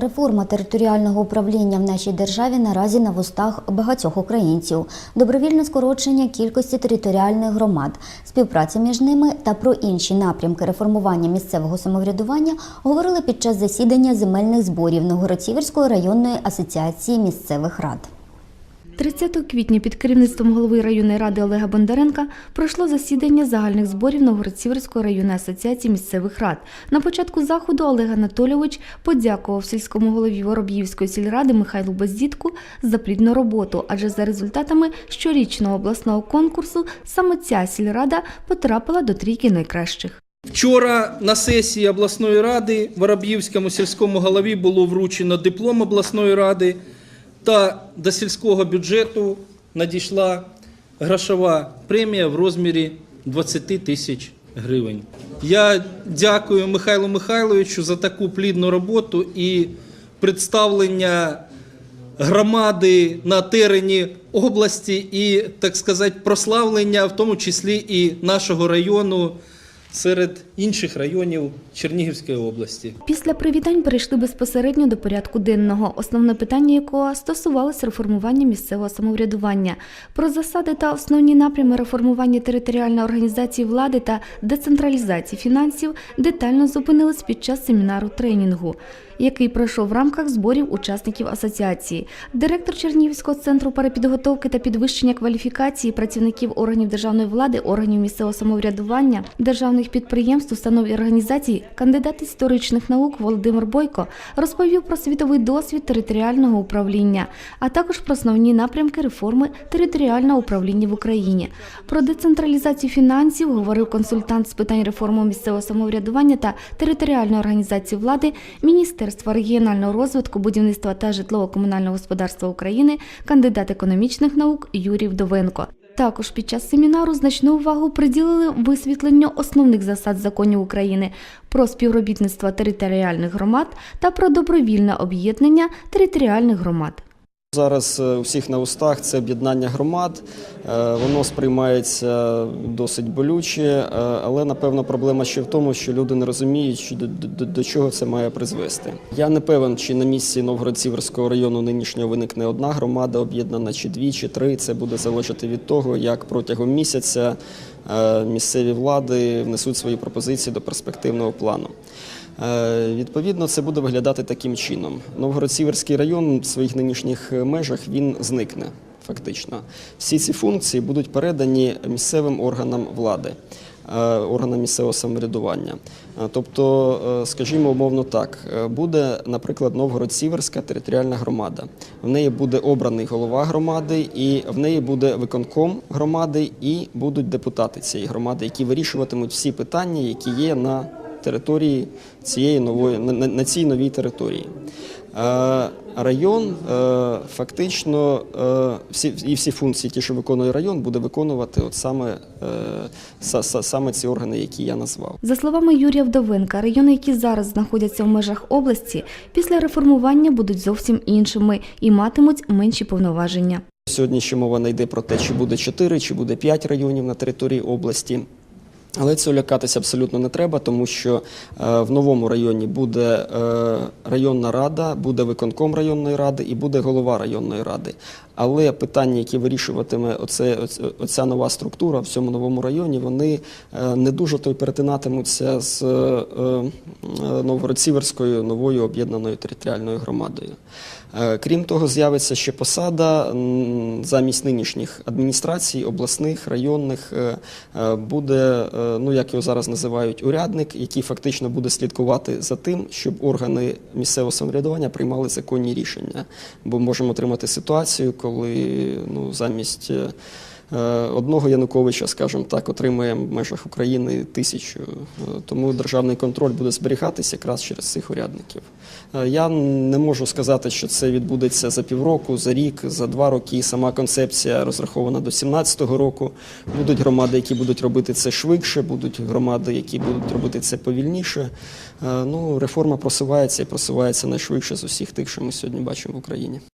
Реформа територіального управління в нашій державі наразі на вустах багатьох українців. Добровільне скорочення кількості територіальних громад, співпраця між ними та про інші напрямки реформування місцевого самоврядування говорили під час засідання земельних зборів Новгород-Сіверської районної асоціації місцевих рад. 30 квітня під керівництвом голови районної ради Олега Бондаренка пройшло засідання загальних зборів Новгород-Сіверської районної асоціації місцевих рад. На початку заходу Олег Анатолійович подякував сільському голові Вороб'ївської сільради Михайлу Бездітку за плідну роботу, адже за результатами щорічного обласного конкурсу саме ця сільрада потрапила до трійки найкращих. Вчора на сесії обласної ради Вороб'ївському сільському голові було вручено диплом обласної ради, та до сільського бюджету надійшла грошова премія в розмірі 20 тисяч гривень. Я дякую Михайлу Михайловичу за таку плідну роботу і представлення громади на терені області і, так сказати, прославлення, в тому числі і нашого району серед інших районів Чернігівської області. Після привітань перейшли безпосередньо до порядку денного, основне питання якого стосувалося реформування місцевого самоврядування. Про засади та основні напрями реформування територіальної організації влади та децентралізації фінансів детально зупинились під час семінару тренінгу, який пройшов в рамках зборів учасників асоціації. Директор Чернігівського центру перепідготовки та підвищення кваліфікації працівників органів державної влади, органів місцевого самоврядування, державних підприємств, установ і організацій, кандидат історичних наук Володимир Бойко розповів про світовий досвід територіального управління, а також про основні напрямки реформи територіального управління в Україні. Про децентралізацію фінансів говорив консультант з питань реформи місцевого самоврядування та територіальної організації влади Міністерства регіонального розвитку, будівництва та житлово-комунального господарства України, кандидат економічних наук Юрій Вдовенко. Також під час семінару значну увагу приділили висвітленню основних засад законів України про співробітництво територіальних громад та про добровільне об'єднання територіальних громад. Зараз е, у всіх на устах це об'єднання громад, Е, воно сприймається досить болюче, е, але напевно проблема ще в тому, що люди не розуміють, що до, до, до чого це має призвести. Я не певен, чи на місці Новгород-Сіверського району нинішнього виникне одна громада, об'єднана чи дві, чи три. Це буде залежати від того, як протягом місяця місцеві влади внесуть свої пропозиції до перспективного плану. Е, Відповідно, це буде виглядати таким чином. Новгород-Сіверський район в своїх нинішніх межах він зникне. Фактично, всі ці функції будуть передані місцевим органам влади, е, органам місцевого самоврядування. Е, Тобто, скажімо, умовно так, буде, наприклад, Новгород-Сіверська територіальна громада. В неї буде обраний голова громади, і в неї буде виконком громади, і будуть депутати цієї громади, які вирішуватимуть всі питання, які є на території цієї нової на, цій новій території. Е, Район е, фактично е, всі і всі функції, ті, що виконує район, буде виконувати от саме, са- са- саме ці органи, які я назвав. За словами Юрія Вдовенка, райони, які зараз знаходяться в межах області, після реформування будуть зовсім іншими і матимуть менші повноваження. Сьогодні ще мова не йде про те, чи буде 4, чи буде 5 районів на території області. Але цього лякатися абсолютно не треба, тому що е, в новому районі буде е, районна рада, буде виконком районної ради і буде голова районної ради. Але питання, які вирішуватиме оце, оця нова структура в цьому новому районі, вони е, не дуже то й перетинатимуться з е, е, новою об'єднаною територіальною громадою. Крім того, з'явиться ще посада замість нинішніх адміністрацій, обласних, районних, буде, ну як його зараз називають, урядник, який фактично буде слідкувати за тим, щоб органи місцевого самоврядування приймали законні рішення. Бо можемо отримати ситуацію, коли ну, замість. е, Одного Януковича, скажімо так, отримує в межах України тисячу. Е, Тому державний контроль буде зберігатися якраз через цих урядників. Е, Я не можу сказати, що це відбудеться за півроку, за рік, за два роки. Сама концепція розрахована до 2017 року. Будуть громади, які будуть робити це швидше, будуть громади, які будуть робити це повільніше. Ну, реформа просувається і просувається найшвидше з усіх тих, що ми сьогодні бачимо в Україні.